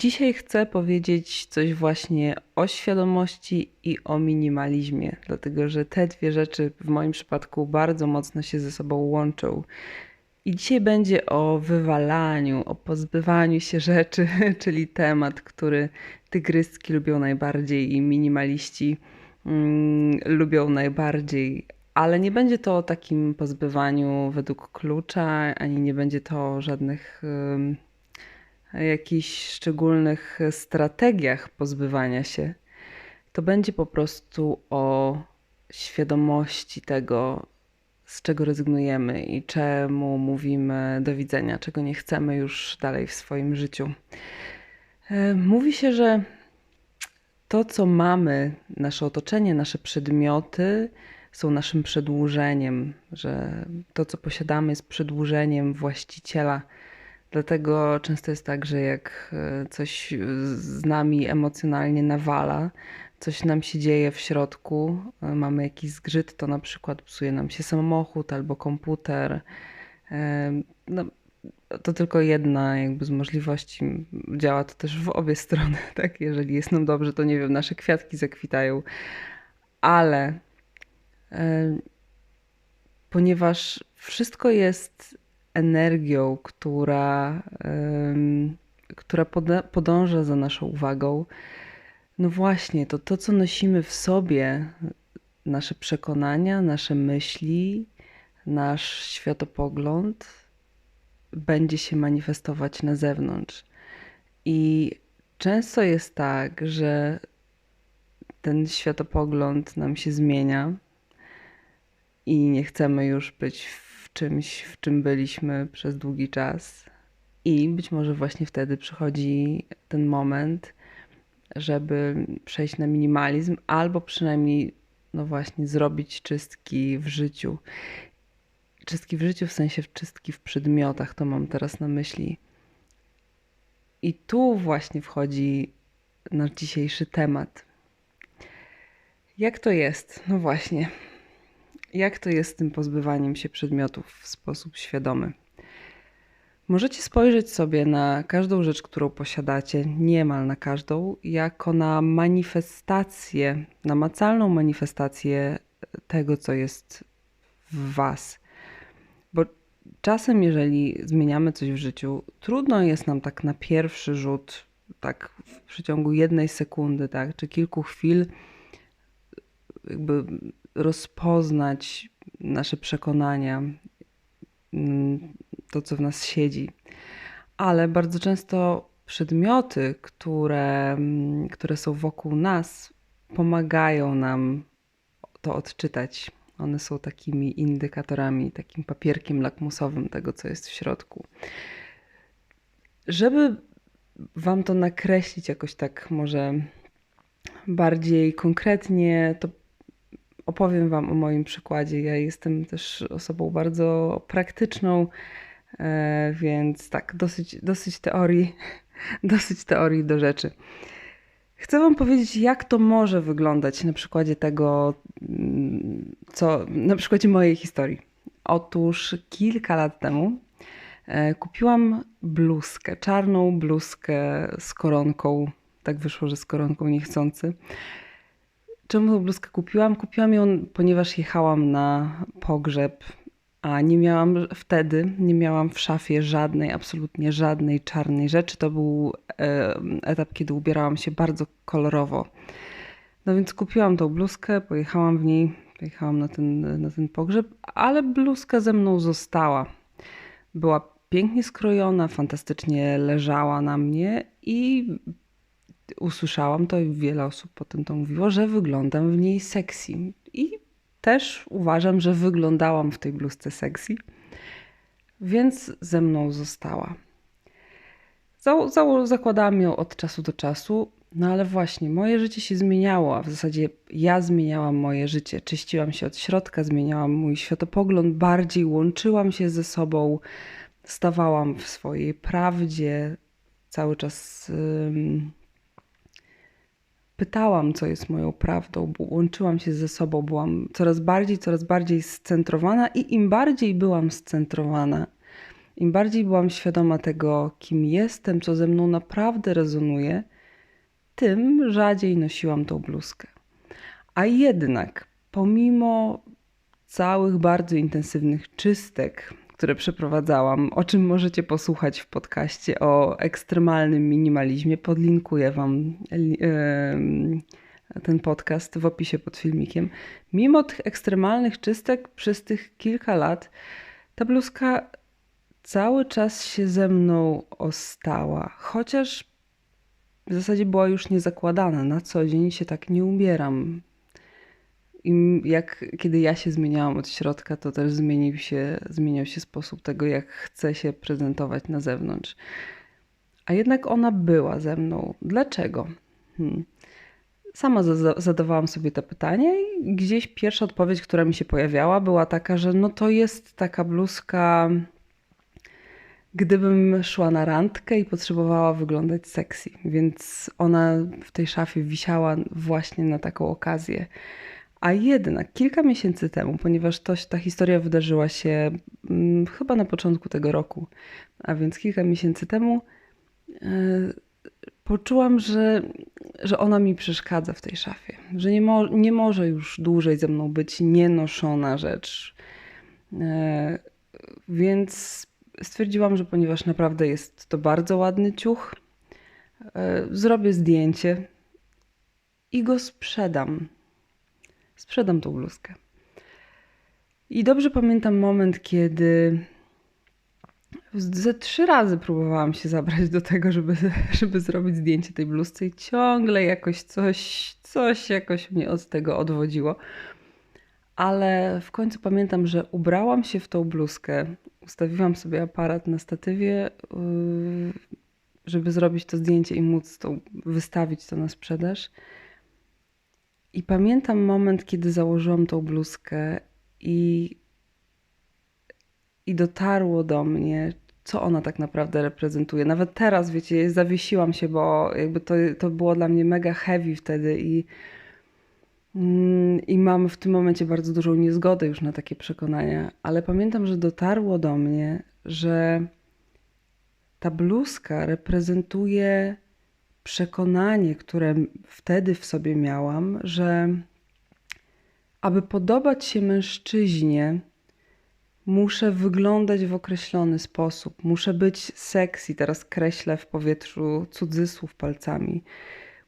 Dzisiaj chcę powiedzieć coś właśnie o świadomości i o minimalizmie, dlatego że te dwie rzeczy w moim przypadku bardzo mocno się ze sobą łączą. I dzisiaj będzie o wywalaniu, o pozbywaniu się rzeczy, czyli temat, który tygryski lubią najbardziej i minimaliści mm, lubią najbardziej. Ale nie będzie to o takim pozbywaniu według klucza, ani nie będzie to żadnych jakichś szczególnych strategiach pozbywania się. To będzie po prostu o świadomości tego, z czego rezygnujemy i czemu mówimy do widzenia, czego nie chcemy już dalej w swoim życiu. E, mówi się, że to, co mamy, nasze otoczenie, nasze przedmioty są naszym przedłużeniem, że to, co posiadamy, jest przedłużeniem właściciela Dlatego często jest tak, że jak e, coś z nami emocjonalnie nawala, coś nam się dzieje w środku, e, mamy jakiś zgrzyt, to na przykład psuje nam się samochód albo komputer. E, no, to tylko jedna jakby z możliwości. Działa to też w obie strony, tak? Jeżeli jest nam dobrze, to nie wiem, nasze kwiatki zakwitają. Ale ponieważ wszystko jest energią, która, która podąża za naszą uwagą. No właśnie, to to, co nosimy w sobie, nasze przekonania, nasze myśli, nasz światopogląd, będzie się manifestować na zewnątrz. I często jest tak, że ten światopogląd nam się zmienia i nie chcemy już być w czymś, w czym byliśmy przez długi czas. I być może właśnie wtedy przychodzi ten moment, żeby przejść na minimalizm, albo przynajmniej, no właśnie, zrobić czystki w życiu. Czystki w życiu w sensie czystki w przedmiotach, to mam teraz na myśli. I tu właśnie wchodzi nasz dzisiejszy temat. Jak to jest? No właśnie. Jak to jest z tym pozbywaniem się przedmiotów w sposób świadomy? Możecie spojrzeć sobie na każdą rzecz, którą posiadacie, niemal na każdą, jako na manifestację, namacalną manifestację tego, co jest w Was. Bo czasem, jeżeli zmieniamy coś w życiu, trudno jest nam tak na pierwszy rzut, tak w przeciągu jednej sekundy, tak, czy kilku chwil, jakby rozpoznać nasze przekonania, mm, to co w nas siedzi. Ale bardzo często przedmioty, które, mm, które są wokół nas, pomagają nam to odczytać. One są takimi indykatorami, takim papierkiem lakmusowym tego, co jest w środku. Żeby Wam to nakreślić jakoś tak, może bardziej konkretnie, to opowiem Wam o moim przykładzie. Ja jestem też osobą bardzo praktyczną, e, więc tak, dosyć, dosyć teorii, dosyć teorii do rzeczy. Chcę Wam powiedzieć, jak to może wyglądać na przykładzie tego, mm, co na przykładzie mojej historii. Otóż kilka lat temu e, kupiłam bluzkę, czarną bluzkę z koronką. Tak wyszło, że z koronką niechcący. Czemu bluzkę kupiłam? Kupiłam ją, ponieważ jechałam na pogrzeb, a nie miałam wtedy, nie miałam w szafie żadnej, absolutnie żadnej czarnej rzeczy. To był etap, kiedy ubierałam się bardzo kolorowo. No więc kupiłam tą bluzkę, pojechałam w niej, pojechałam na ten, na ten pogrzeb, ale bluzka ze mną została. Była pięknie skrojona, fantastycznie leżała na mnie i usłyszałam to i wiele osób potem to mówiło, że wyglądam w niej sexy. I też uważam, że wyglądałam w tej bluzce sexy, więc ze mną została. zakładałam ją od czasu do czasu, no ale właśnie moje życie się zmieniało, a w zasadzie ja zmieniałam moje życie. Czyściłam się od środka, zmieniałam mój światopogląd, bardziej łączyłam się ze sobą, stawałam w swojej prawdzie, cały czas. Yy, pytałam, co jest moją prawdą, łączyłam się ze sobą, byłam coraz bardziej, coraz bardziej scentrowana i im bardziej byłam scentrowana, Im bardziej byłam świadoma tego, kim jestem, co ze mną naprawdę rezonuje, tym rzadziej nosiłam tą bluzkę. A jednak, pomimo całych bardzo intensywnych czystek, które przeprowadzałam, o czym możecie posłuchać w podcaście o ekstremalnym minimalizmie, podlinkuję Wam ten podcast w opisie pod filmikiem. Mimo tych ekstremalnych czystek przez tych kilka lat, ta bluzka cały czas się ze mną ostała, chociaż w zasadzie była już niezakładana. Na co dzień się tak nie ubieram. I jak kiedy ja się zmieniałam od środka, to też zmienił się, zmieniał się sposób tego, jak chcę się prezentować na zewnątrz. A jednak ona była ze mną. Dlaczego? Hmm. Sama zadawałam sobie to pytanie i gdzieś pierwsza odpowiedź, która mi się pojawiała, była taka, że no to jest taka bluzka, gdybym szła na randkę i potrzebowała wyglądać sexy, więc ona w tej szafie wisiała właśnie na taką okazję. A jednak kilka miesięcy temu, ponieważ to, ta historia wydarzyła się hmm, chyba na początku tego roku, a więc kilka miesięcy temu, yy, poczułam, że, że ona mi przeszkadza w tej szafie, że nie, mo nie może już dłużej ze mną być nienoszona rzecz. E, więc stwierdziłam, że ponieważ naprawdę jest to bardzo ładny ciuch, e, zrobię zdjęcie i go sprzedam. Sprzedam tą bluzkę. I dobrze pamiętam moment, kiedy ze trzy razy próbowałam się zabrać do tego, żeby, żeby zrobić zdjęcie tej bluzce i ciągle jakoś coś, coś jakoś mnie od tego odwodziło. Ale w końcu pamiętam, że ubrałam się w tą bluzkę, ustawiłam sobie aparat na statywie, yy, żeby zrobić to zdjęcie i móc to wystawić to na sprzedaż. I pamiętam moment, kiedy założyłam tą bluzkę i i dotarło do mnie, co ona tak naprawdę reprezentuje. Nawet teraz, wiecie, zawiesiłam się, bo jakby to, to było dla mnie mega heavy wtedy i, mm, i mam w tym momencie bardzo dużą niezgodę już na takie przekonania, ale pamiętam, że dotarło do mnie, że ta bluzka reprezentuje przekonanie, które wtedy w sobie miałam, że aby podobać się mężczyźnie, muszę wyglądać w określony sposób, muszę być sexy, teraz kreślę w powietrzu cudzysłów palcami.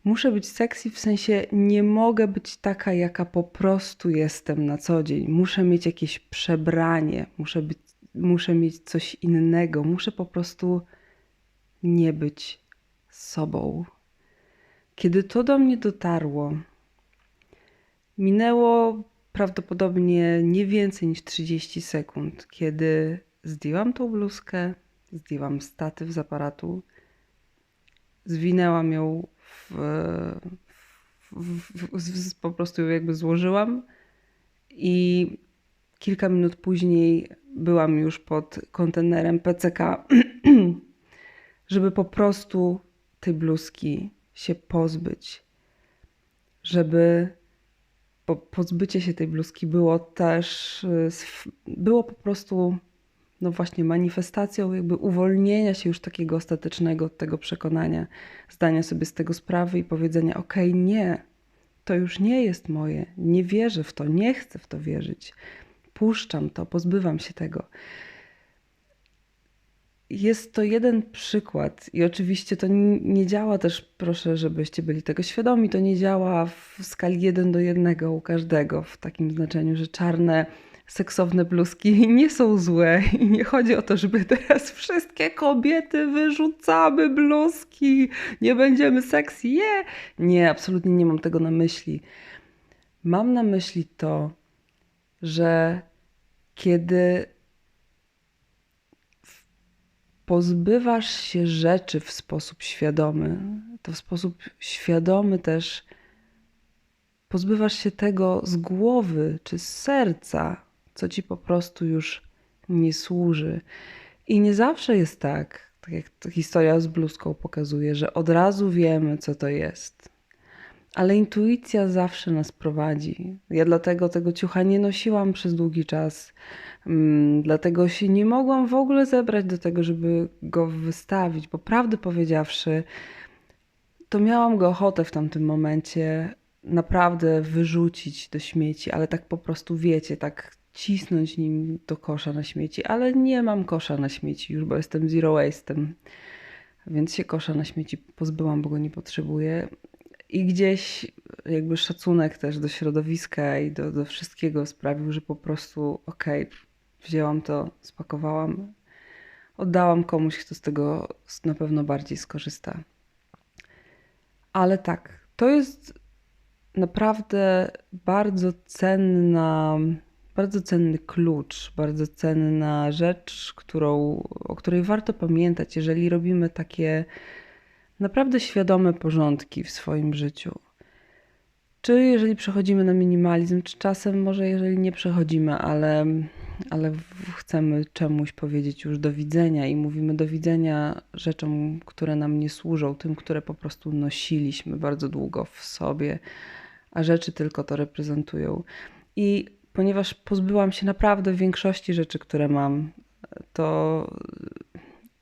Muszę być sexy w sensie nie mogę być taka, jaka po prostu jestem na co dzień. Muszę mieć jakieś przebranie, muszę, być, muszę mieć coś innego, muszę po prostu nie być sobą. Kiedy to do mnie dotarło, minęło prawdopodobnie nie więcej niż 30 sekund, kiedy zdjęłam tą bluzkę, zdjęłam statyw z aparatu, zwinęłam ją w, w, w, po prostu ją jakby złożyłam i kilka minut później byłam już pod kontenerem PCK, żeby po prostu tej bluzki się pozbyć, żeby po, pozbycie się tej bluzki było też, y, było po prostu, no właśnie, manifestacją jakby uwolnienia się już takiego ostatecznego od tego przekonania, zdania sobie z tego sprawy i powiedzenia: OK, nie, to już nie jest moje, nie wierzę w to, nie chcę w to wierzyć, puszczam to, pozbywam się tego. Jest to jeden przykład i oczywiście to nie działa też, proszę, żebyście byli tego świadomi, to nie działa w skali 1 do 1 u każdego, w takim znaczeniu, że czarne, seksowne bluzki nie są złe i nie chodzi o to, żeby teraz wszystkie kobiety wyrzucamy bluzki, nie będziemy sexy, yeah. Nie, absolutnie nie mam tego na myśli. Mam na myśli to, że kiedy pozbywasz się rzeczy w sposób świadomy, to w sposób świadomy też pozbywasz się tego z głowy czy z serca, co ci po prostu już nie służy. I nie zawsze jest tak, tak jak historia z bluzką pokazuje, że od razu wiemy, co to jest. Ale intuicja zawsze nas prowadzi. Ja dlatego tego ciucha nie nosiłam przez długi czas. Mm, dlatego się nie mogłam w ogóle zebrać do tego, żeby go wystawić, bo prawdę powiedziawszy, to miałam go ochotę w tamtym momencie naprawdę wyrzucić do śmieci, ale tak po prostu wiecie, tak cisnąć nim do kosza na śmieci, ale nie mam kosza na śmieci już, bo jestem zero waste'em, więc się kosza na śmieci pozbyłam, bo go nie potrzebuję. I gdzieś jakby szacunek też do środowiska i do, do wszystkiego sprawił, że po prostu okej, okay, wzięłam to, spakowałam, oddałam komuś, kto z tego na pewno bardziej skorzysta. Ale tak, to jest naprawdę bardzo cenna, bardzo cenny klucz, bardzo cenna rzecz, którą, o której warto pamiętać, jeżeli robimy takie naprawdę świadome porządki w swoim życiu. Czy jeżeli przechodzimy na minimalizm, czy czasem może jeżeli nie przechodzimy, ale, ale chcemy czemuś powiedzieć już do widzenia i mówimy do widzenia rzeczom, które nam nie służą, tym, które po prostu nosiliśmy bardzo długo w sobie, a rzeczy tylko to reprezentują. I ponieważ pozbyłam się naprawdę większości rzeczy, które mam, to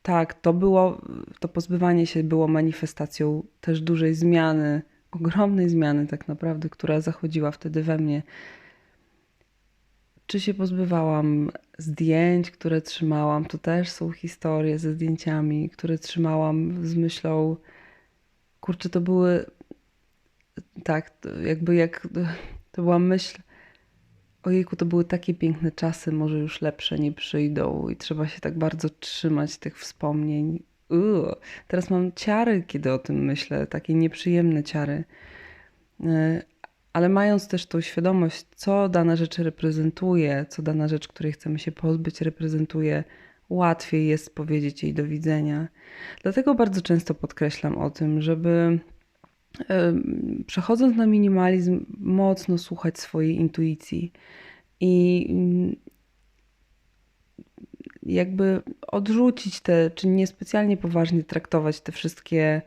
tak, to było, to pozbywanie się było manifestacją też dużej zmiany, ogromnej zmiany tak naprawdę, która zachodziła wtedy we mnie. Czy się pozbywałam zdjęć, które trzymałam? To też są historie ze zdjęciami, które trzymałam z myślą, kurczę, to były tak, jakby jak to była myśl, ojejku, to były takie piękne czasy, może już lepsze nie przyjdą i trzeba się tak bardzo trzymać tych wspomnień. Uuu, teraz mam ciary, kiedy o tym myślę, takie nieprzyjemne ciary. E, ale mając też tą świadomość, co dana rzecz reprezentuje, co dana rzecz, której chcemy się pozbyć, reprezentuje, łatwiej jest powiedzieć jej do widzenia. Dlatego bardzo często podkreślam o tym, żeby przechodząc na minimalizm, mocno słuchać swojej intuicji i mm, jakby odrzucić te, czy niespecjalnie poważnie traktować te wszystkie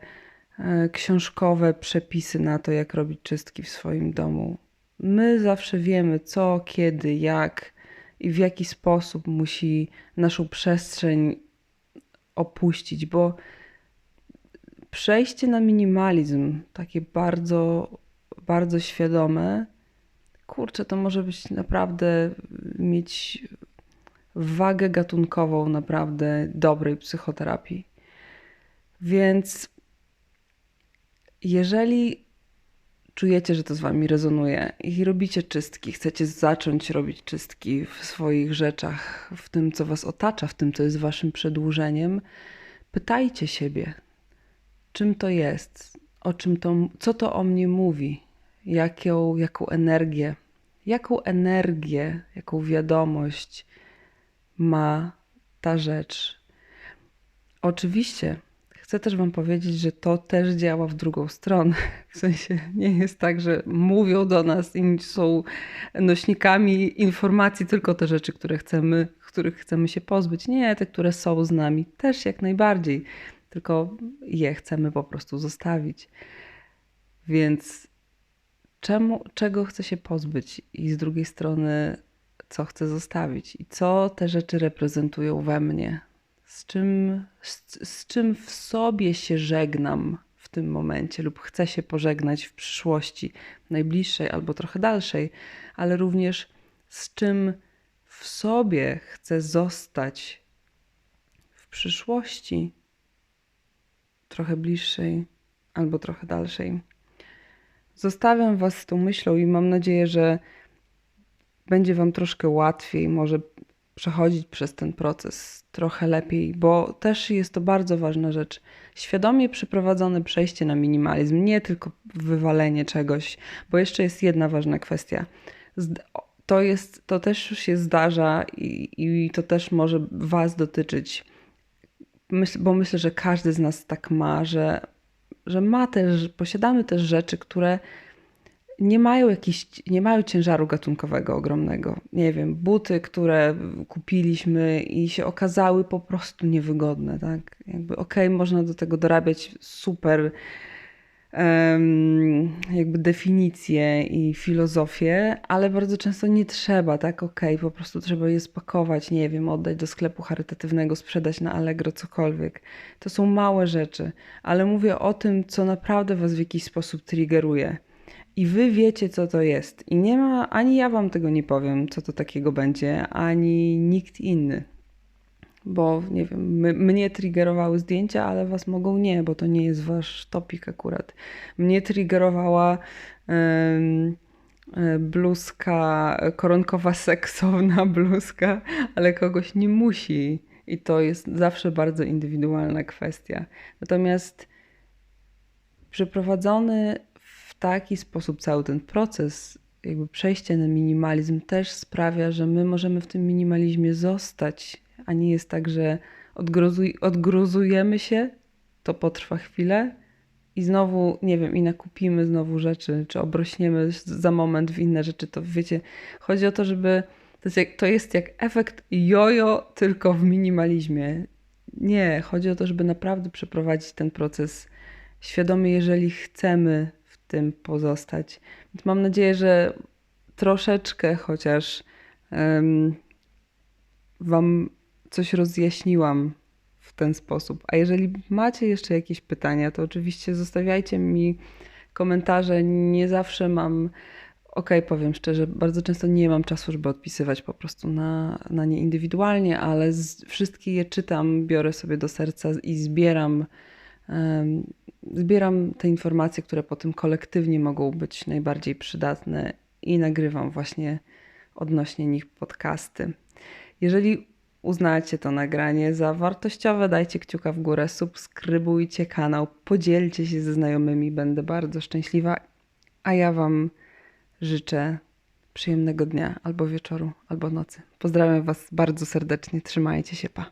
e, książkowe przepisy na to, jak robić czystki w swoim domu. My zawsze wiemy, co, kiedy, jak i w jaki sposób musi naszą przestrzeń opuścić, bo przejście na minimalizm, takie bardzo, bardzo świadome, kurczę, to może być naprawdę mieć wagę gatunkową naprawdę dobrej psychoterapii. Więc jeżeli czujecie, że to z wami rezonuje i robicie czystki, chcecie zacząć robić czystki w swoich rzeczach, w tym, co was otacza, w tym, co jest waszym przedłużeniem, pytajcie siebie, czym to jest, o czym to, co to o mnie mówi, jaką, jaką energię, jaką energię, jaką wiadomość ma ta rzecz. Oczywiście chcę też Wam powiedzieć, że to też działa w drugą stronę. W sensie nie jest tak, że mówią do nas i są nośnikami informacji tylko te rzeczy, które chcemy, których chcemy się pozbyć. Nie, te, które są z nami, też jak najbardziej tylko je chcemy po prostu zostawić. Więc czemu, czego chcę się pozbyć i z drugiej strony, co chcę zostawić i co te rzeczy reprezentują we mnie, z czym, z, z czym w sobie się żegnam w tym momencie lub chcę się pożegnać w przyszłości, najbliższej albo trochę dalszej, ale również z czym w sobie chcę zostać w przyszłości trochę bliższej albo trochę dalszej. Zostawiam Was z tą myślą i mam nadzieję, że będzie Wam troszkę łatwiej, może przechodzić przez ten proces trochę lepiej, bo też jest to bardzo ważna rzecz. Świadomie przeprowadzone przejście na minimalizm, nie tylko wywalenie czegoś, bo jeszcze jest jedna ważna kwestia. To, jest, to też się zdarza i, i to też może Was dotyczyć myśl, bo myślę, że każdy z nas tak ma, że, że ma też, posiadamy też rzeczy, które nie mają jakiś, nie mają ciężaru gatunkowego ogromnego. Nie wiem, buty, które kupiliśmy i się okazały po prostu niewygodne, tak? Jakby okej, okay, można do tego dorabiać super jakby definicje i filozofię, ale bardzo często nie trzeba, tak? Okej, po prostu trzeba je spakować, nie wiem, oddać do sklepu charytatywnego, sprzedać na Allegro, cokolwiek. To są małe rzeczy, ale mówię o tym, co naprawdę was w jakiś sposób triggeruje. I wy wiecie, co to jest. I nie ma, ani ja wam tego nie powiem, co to takiego będzie, ani nikt inny. Bo nie wiem, my, mnie triggerowały zdjęcia, ale was mogą nie, bo to nie jest wasz topik akurat. Mnie triggerowała e, bluzka, koronkowa seksowna bluzka, ale kogoś nie musi. I to jest zawsze bardzo indywidualna kwestia. Natomiast przeprowadzony w taki sposób cały ten proces, jakby przejście na minimalizm, też sprawia, że my możemy w tym minimalizmie zostać, a nie jest tak, że odgrozuj, odgruzujemy się, to potrwa chwilę i znowu, nie wiem, i nakupimy znowu rzeczy, czy obrośniemy za moment w inne rzeczy. To wiecie, chodzi o to, żeby. To jest jak, to jest jak efekt jojo, tylko w minimalizmie. Nie, chodzi o to, żeby naprawdę przeprowadzić ten proces świadomie, jeżeli chcemy w tym pozostać. Więc mam nadzieję, że troszeczkę chociaż em, Wam coś rozjaśniłam w ten sposób. A jeżeli macie jeszcze jakieś pytania, to oczywiście zostawiajcie mi komentarze. Nie zawsze mam. Okej, powiem szczerze, bardzo często nie mam czasu, żeby odpisywać po prostu na, na nie indywidualnie, ale z, wszystkie je czytam, biorę sobie do serca i zbieram em, zbieram te informacje, które potem kolektywnie mogą być najbardziej przydatne i nagrywam właśnie odnośnie nich podcasty. Jeżeli uznacie to nagranie za wartościowe, dajcie kciuka w górę, subskrybujcie kanał, podzielcie się ze znajomymi, będę bardzo szczęśliwa. A ja Wam życzę przyjemnego dnia, albo wieczoru, albo nocy. Pozdrawiam Was bardzo serdecznie, trzymajcie się, pa.